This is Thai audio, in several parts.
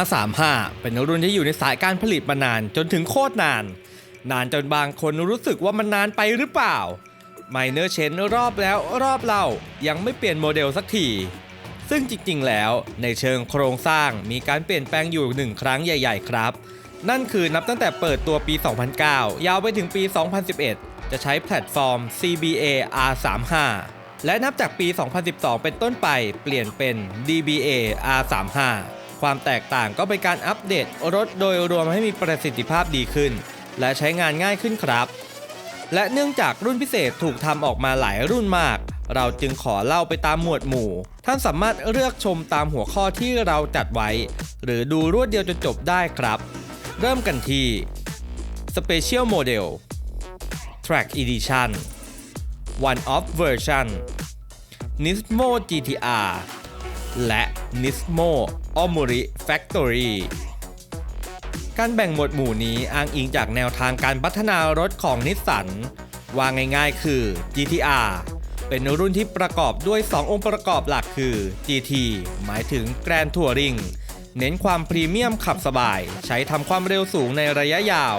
R35 เป็นรุ่นที่อยู่ในสายการผลิตมานานจนถึงโคตรนาน นานจนบางคนรู้สึกว่ามันนานไปหรือเปล่าไมเนอร์เชนรอบแล้วรอบเล่ายังไม่เปลี่ยนโมเดลสักทีซึ่งจริงๆ แล้วในเชิงโครงสร้างมีการเปลี่ยนแปลงอยู่หนึ่งครั้งใหญ่ ๆ ครับ นั่นคือนับตั้งแต่เปิดตัวปี 2009 ยาวไปถึงปี 2011 จะใช้แพลตฟอร์ม CBA R35 และนับจากปี 2012 เป็นต้นไปเปลี่ยนเป็น DBA R35 ความแตกต่างก็เป็นการอัปเดตรถโดยรวมให้มีประสิทธิภาพดีขึ้น และใช้งานง่ายขึ้นครับ และเนื่องจากรุ่นพิเศษถูกทำออกมาหลายรุ่นมาก เราจึงขอเล่าไปตามหมวดหมู่ ท่านสามารถเลือกชมตามหัวข้อที่เราจัดไว้ หรือดูรวดเดียวจนจบได้ครับ เริ่มกันที่ Special Model Track Edition One Off Version Nismo GTR และ Nismo Omori Factory การแบ่งหมวดหมู่นี้อ้างอิงจากแนวทางการพัฒนารถของนิสสันว่าง่ายๆคือ GTR เป็นรุ่นที่ประกอบด้วย 2 องค์ประกอบหลักคือ GT หมายถึง Grand Touring เน้นความพรีเมียมขับสบาย ใช้ทำความเร็วสูงในระยะยาว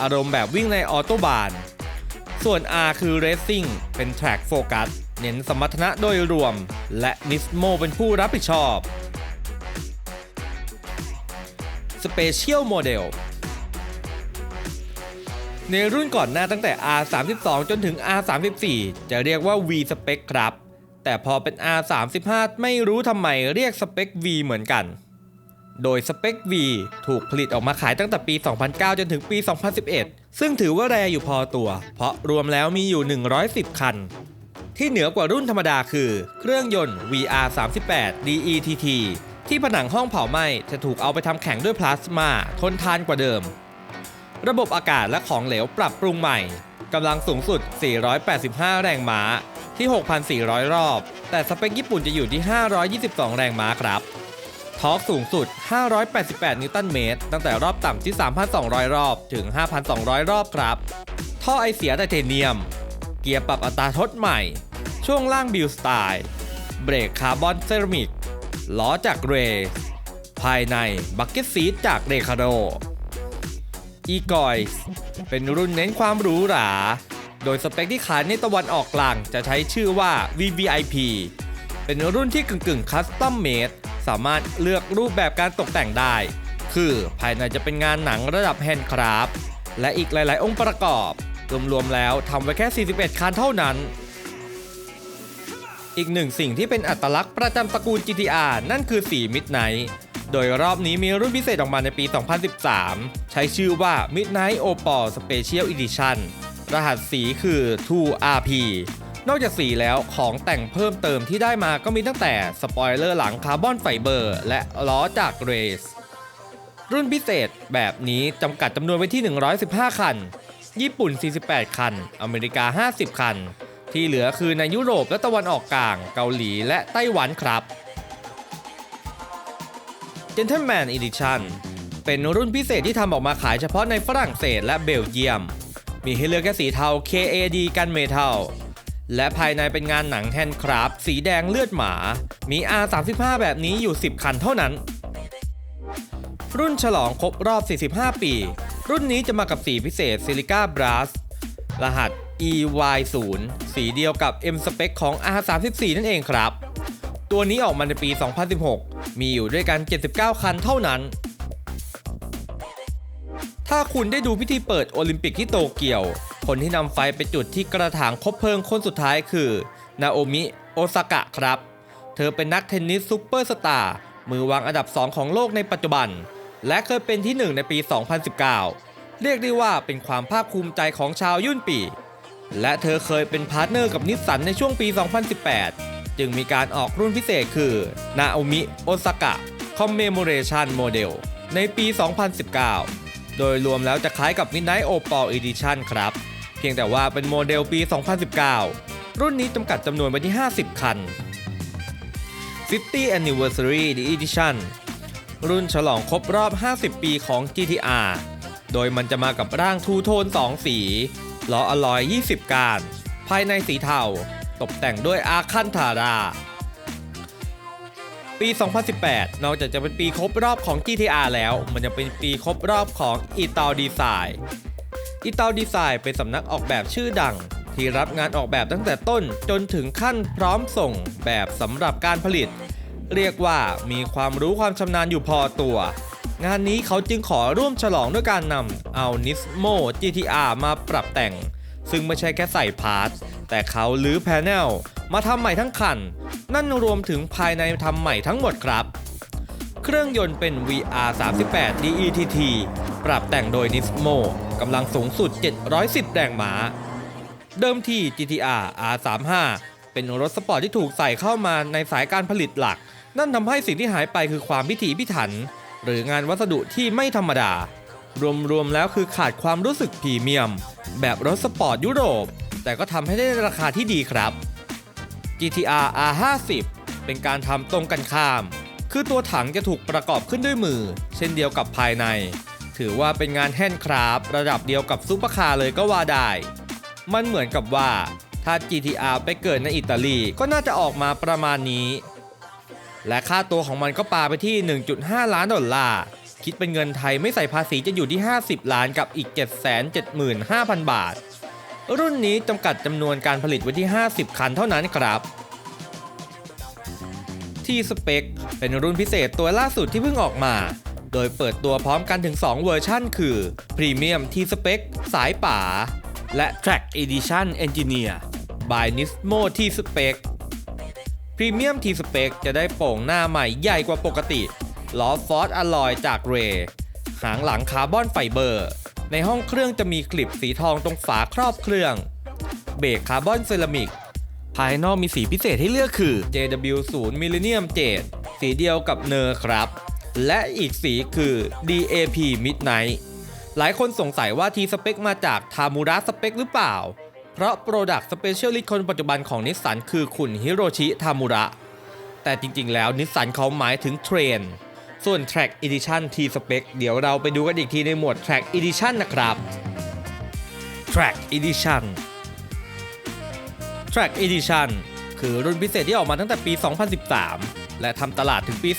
อารมณ์แบบวิ่งในออโตบาน ส่วน R คือ Racing เป็น Track Focus เน้นสมรรถนะโดยรวม และ Nismo เป็นผู้รับผิดชอบ Special Model ในรุ่นก่อนหน้าตั้งแต่ R32 จนถึง R34 จะเรียกว่า V Spec ครับ แต่พอเป็น R35 ไม่รู้ทำไมเรียกสเปค V เหมือนกัน โดยสเปค V ถูกผลิตออกมาขายตั้งแต่ปี 2009 จนถึงปี 2011 ซึ่งถือว่าแรอยู่พอตัว เพราะรวมแล้วมีอยู่ 110 คัน ที่เหนือกว่ารุ่นธรรมดาคือ เครื่องยนต์ VR38 DETT ที่ผนังห้องเผาไหม้จะถูกเอาไปทำแข็งด้วยพลาสมาทนทานกว่าเดิม ระบบอากาศและของเหลวปรับปรุงใหม่กำลังสูงสุด 485 แรงม้าที่ 6,400 รอบ แต่สเปคญี่ปุ่นจะอยู่ที่ 522 แรงม้าครับทอร์กสูงสุด 588 นิวตันเมตร ตั้งแต่รอบต่ำที่ 3,200 รอบ ถึง 5,200 รอบครับ ท่อไอเสียไทเทเนียม เกียร์ปรับอัตราทดใหม่ ช่วงล่างบิลสไตล์เบรกคาร์บอนเซรามิกล้อจากเรย์ภายในบักเก็ตซีทจากเรคาโด e g o y เป็นรุ่นเน้นความหรูหรา โดยสเปคที่ขายในตะวันออกกลางจะใช้ชื่อว่า VVIP เป็นรุ่นที่กึ่งๆคัสตอมเมดสามารถเลือกรูปแบบการตกแต่งได้ คือภายในจะเป็นงานหนังระดับแฮนด์คราฟต์และอีกหลาย ๆ องค์ประกอบ รวม ๆ แล้วทำไว้แค่ 41 คันเท่านั้น อีกหนึ่งสิ่งที่เป็นอัตลักษณ์ประจำตระกูล GTR นั่นคือสี Midnight โดยรอบนี้มีรุ่นพิเศษออกมาในปี 2013 ใช้ชื่อว่า Midnight Opal Special Edition รหัสสีคือ 2RP นอกจากสีแล้วของแต่งเพิ่มเติมที่ได้มาก็มีตั้งแต่สปอยเลอร์หลังคาร์บอนไฟเบอร์ และล้อจากเรส รุ่นพิเศษแบบนี้จำกัดจำนวนไว้ที่ 115 คัน ญี่ปุ่น 48 คัน อเมริกา 50 คัน ที่เหลือคือในยุโรปและตะวันออกกลาง เกาหลีและไต้หวันครับ Gentleman Edition เป็นรุ่นพิเศษที่ทำออกมาขายเฉพาะในฝรั่งเศสและเบลเยียม มีให้เลือกแค่สีเทา KAD กันเมทัลและภายในเป็นงานหนังแฮนด์คราฟสีแดงเลือดหมา มี R35 แบบนี้อยู่ 10 คันเท่านั้น รุ่นฉลองครบรอบ 45 ปี รุ่นนี้จะมากับสีพิเศษซิลิก้าบรัสรหัส EY0 สีเดียวกับ M Spec ของ R34 นั่นเองครับ ตัวนี้ออกมาในปี 2016 มีอยู่ด้วยกัน 79 คันเท่านั้น ถ้าคุณได้ดูพิธีเปิดโอลิมปิกที่โตเกียว คนที่นำไฟไปจุดที่กระถางคบเพลิงคนสุดท้ายคือนาโอมิโอซากะครับ เธอเป็นนักเทนนิสซูเปอร์สตาร์มือวางอันดับ 2 ของโลกในปัจจุบัน และเคยเป็นที่ 1 ในปี 2019 เรียกได้ว่าเป็นความภาคภูมิใจของชาวยุ่นปี และเธอเคยเป็นพาร์ทเนอร์กับนิสสันในช่วงปี 2018 จึงมีการออกรุ่นพิเศษคือนาโอมิโอซากะ Commemoration Model ในปี 2019 โดยรวมแล้วจะคล้ายกับ Midnight Opal Edition ครับ เพียงแต่ว่าเป็นโมเดลปี 2019 รุ่นนี้จำกัดจำนวนไว้ที่ 50 คัน50 Anniversary Edition รุ่นฉลองครบรอบ 50 ปีของ GTR โดยมันจะมากับร่างทูโทน 2 สี ล้ออลอย 20 การ ภายในสีเทา ตกแต่งด้วยอาคันธารา ปี 2018 นอกจากจะเป็นปีครบรอบของ GTR แล้ว มันยังเป็นปีครบรอบของ e t a l Design e t a l Design เป็นสำนักออกแบบชื่อดัง ที่รับงานออกแบบตั้งแต่ต้นจนถึงขั้นพร้อมส่งแบบสำหรับการผลิต เรียกว่ามีความรู้ความชำนาญอยู่พอตัว งานนี้เขาจึงขอร่วมฉลองด้วยการนำเอา Nismo GTR มาปรับแต่ง ซึ่งไม่ใช่แค่ใส่พาร์ทแต่เขาลื้อแพนเนลมาทำใหม่ทั้งคัน นั่นรวมถึงภายในทำใหม่ทั้งหมดครับ เครื่องยนต์เป็น VR 38 DETT ปรับแต่งโดย Nismo กำลังสูงสุด 710 แรงม้า เดิมที GTR R35 เป็นรถสปอร์ตที่ถูกใส่เข้ามาในสายการผลิตหลัก นั่นทำให้สิ่งที่หายไปคือความพิถีพิถัน หรืองานวัสดุที่ไม่ธรรมดา รวมๆแล้วคือขาดความรู้สึกพรีเมียม แบบรถสปอร์ตยุโรป แต่ก็ทำให้ได้ราคาที่ดีครับ GTR R50 เป็นการทำตรงกันข้าม คือตัวถังจะถูกประกอบขึ้นด้วยมือ เช่นเดียวกับภายใน ถือว่าเป็นงานแฮนด์คราฟระดับเดียวกับซุปเปอร์คาร์เลยก็ว่าได้ มันเหมือนกับว่าถ้า GTR ไปเกิดในอิตาลีก็น่าจะออกมาประมาณนี้ และค่าตัวของมันก็ปาไปที่ 1.5 ล้านดอลลาร์คิดเป็นเงินไทยไม่ใส่ภาษีจะอยู่ที่ 50 ล้านกับอีก 775,000 บาท รุ่นนี้จำกัดจำนวนการผลิตไว้ที่ 50 คันเท่านั้นครับที่สเปคเป็นรุ่นพิเศษตัวล่าสุดที่เพิ่งออกมา โดยเปิดตัวพร้อมกันถึง 2 เวอร์ชั่นคือ Premium T Spec สายป่า และ Track Edition Engineer by Nismo T Spec Premium T Spec จะได้โป่งหน้าใหม่ใหญ่กว่าปกติ ล้อฟอร์ดอลลอยจากเร หางหลังคาร์บอนไฟเบอร์ ในห้องเครื่องจะมีคลิปสีทองตรงฝาครอบเครื่อง เบรกคาร์บอนเซรามิก ภายนอกมีสีพิเศษให้เลือกคือ JW0 Millennium Jade สีเดียวกับเนอร์ครับ และอีกสีคือ DAP Midnight หลายคนสงสัยว่าทีสเปคมาจากทามูระสเปคหรือเปล่า เพราะ Product Specialist คนปัจจุบันของนิสสันคือคุณฮิโรชิทามูระ แต่จริงๆ แล้วนิสสันเขาหมายถึงเทรนส่วน Track Edition T Spec เดี๋ยวเราไปดูกันอีกทีในหมวด Track Edition นะครับ Track Edition Track Edition คือรุ่นพิเศษที่ออกมาตั้งแต่ปี 2013 และทำตลาดถึงปี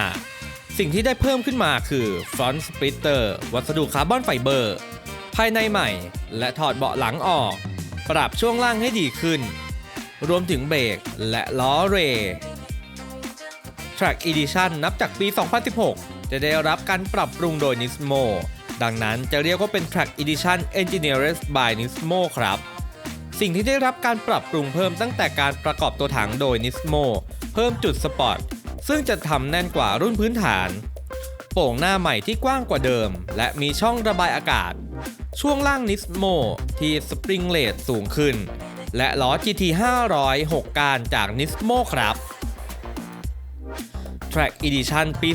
2015 สิ่งที่ได้เพิ่มขึ้นมาคือ Front Splitter วัสดุคาร์บอนไฟเบอร์ ภายในใหม่ และถอดเบาะหลังออก ปรับช่วงล่างให้ดีขึ้น รวมถึงเบรกและล้อเรย์ Track Edition นับจากปี 2016 จะได้รับการปรับปรุงโดย Nismo ดังนั้นจะเรียกว่าเป็น Track Edition Engineered by Nismo ครับ สิ่งที่ได้รับการปรับปรุงเพิ่มตั้งแต่การประกอบตัวถังโดย Nismo เพิ่มจุดสปอร์ตซึ่งจะทำแน่นกว่ารุ่นพื้นฐาน โป่งหน้าใหม่ที่กว้างกว่าเดิม และมีช่องระบายอากาศ ช่วงล่าง Nismo ที่สปริงเลดสูงขึ้น และล้อ GT 500 6การจาก Nismo ครับ Track Edition ปี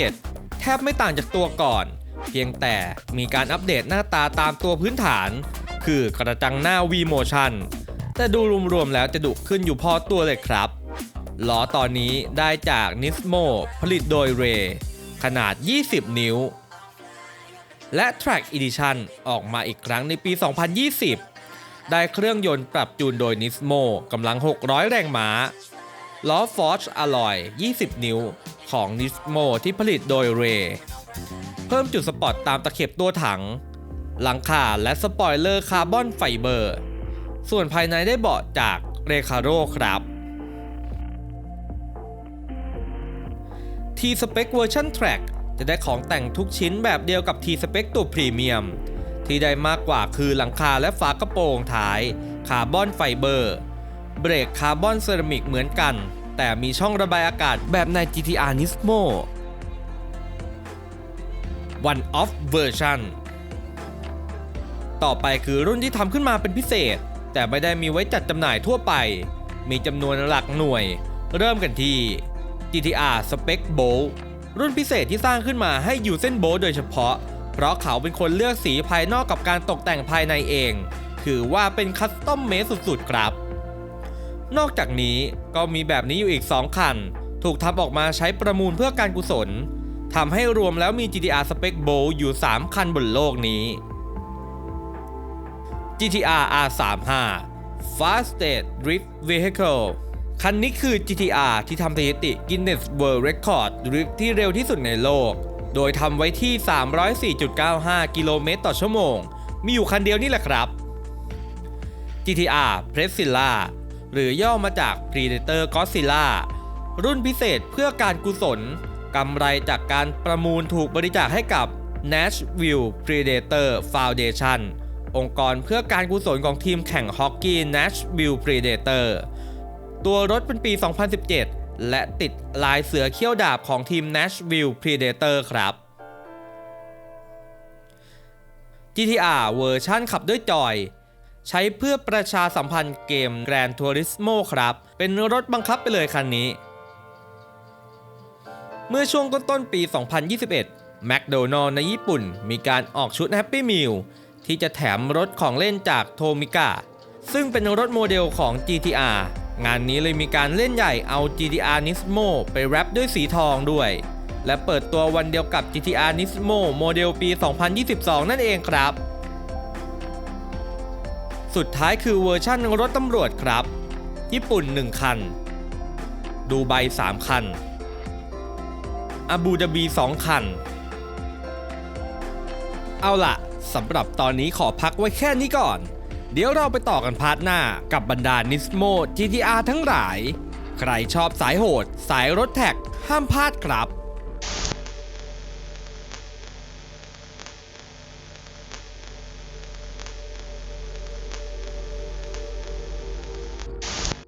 2017 แทบไม่ต่างจากตัวก่อน เพียงแต่มีการอัปเดตหน้าตาตามตัวพื้นฐาน คือกระจังหน้า V Motion แต่ดูรวมๆแล้วจะดุขึ้นอยู่พอตัวเลยครับล้อตอนนี้ได้จาก Nismo ผลิตโดย Ray ขนาด 20 นิ้ว และ Track Edition ออกมาอีกครั้งในปี 2020 ได้เครื่องยนต์ปรับจูนโดย Nismo กำลัง 600 แรงม้า ล้อ Forge Alloy 20 นิ้วของ Nismo ที่ผลิตโดย Ray เพิ่มจุดสปอร์ตตามตะเข็บตัวถัง หลังคาและสปอยเลอร์คาร์บอนไฟเบอร์ ส่วนภายในได้เบาะจากเรคาโรครับ T Spec Version Track จะได้ของแต่งทุกชิ้นแบบเดียวกับ T Spec ตัวพรีเมียม ที่ได้มากกว่าคือหลังคาและฝากระโปรงท้ายคาร์บอนไฟเบอร์ เบรกคาร์บอนเซรามิกเหมือนกัน แต่มีช่องระบายอากาศแบบใน GTR Nismo One Off Version ต่อไปคือรุ่นที่ทำขึ้นมาเป็นพิเศษ แต่ไม่ได้มีไว้จัดจำหน่ายทั่วไป มีจำนวนหลักหน่วย เริ่มกันที่ GTR Spec Bolt รุ่นพิเศษที่สร้างขึ้นมาให้อยู่เส้นโบโดยเฉพาะ เพราะเขาเป็นคนเลือกสีภายนอกกับการตกแต่งภายในเอง ถือว่าเป็นคัสตอมเมสุดๆครับ นอกจากนี้ก็มีแบบนี้อยู่อีก 2 คัน ถูกทำออกมาใช้ประมูลเพื่อการกุศลทำให้รวมแล้วมี GTR Spec b o อยู่ 3 คันบนโลกนี้ GTR R35 Fastest Drift Vehicle คันนี้คือ GTR ที่ทำสถิติ Guinness World Record ดริฟที่เร็วที่สุดในโลก โดยทำไว้ที่ 304.95 กิโลเมตรต่อชั่วโมง มีอยู่คันเดียวนี่แหละครับ GTR p r e s i l l a หรือย่อมาจาก Predator Godzilla รุ่นพิเศษเพื่อการกุศลกำไรจากการประมูลถูกบริจาคให้กับ Nashville Predator Foundation องค์กรเพื่อการกุศลของทีมแข่งฮอกกี้ Nashville Predator ตัวรถเป็นปี 2017 และติดลายเสือเขี้ยวดาบของทีม Nashville Predator ครับ GTR เวอร์ชั่นขับด้วยจอย ใช้เพื่อประชาสัมพันธ์เกม Gran Turismo ครับ เป็นรถบังคับไปเลยคันนี้ เมื่อช่วงต้นปี 2021แม d โดนัลในญี่ปุ่นมีการออกชุด Happy Meal ที่จะแถมรถของเล่นจากโทมิก a ซึ่งเป็นรถโมเดลของ GTR งานนี้เลยมีการเล่นใหญ่เอา GTR Nismo ไปแรปด้วยสีทองด้วย และเปิดตัววันเดียวกับ GTR Nismo โมเดลปี 2022 นั่นเองครับ สุดท้ายคือเวอร์ชั่นรถตำรวจครับ ญี่ปุ่น 1 คัน ดูไบ 3 คันอาบูดาบี 2 คัน เอาล่ะสำหรับตอนนี้ขอพักไว้แค่นี้ก่อน เดี๋ยวเราไปต่อกันพาร์ทหน้ากับบรรดานิสโม GTR ทั้งหลาย ใครชอบสายโหด สายรถแท็ก ห้ามพลาดครับ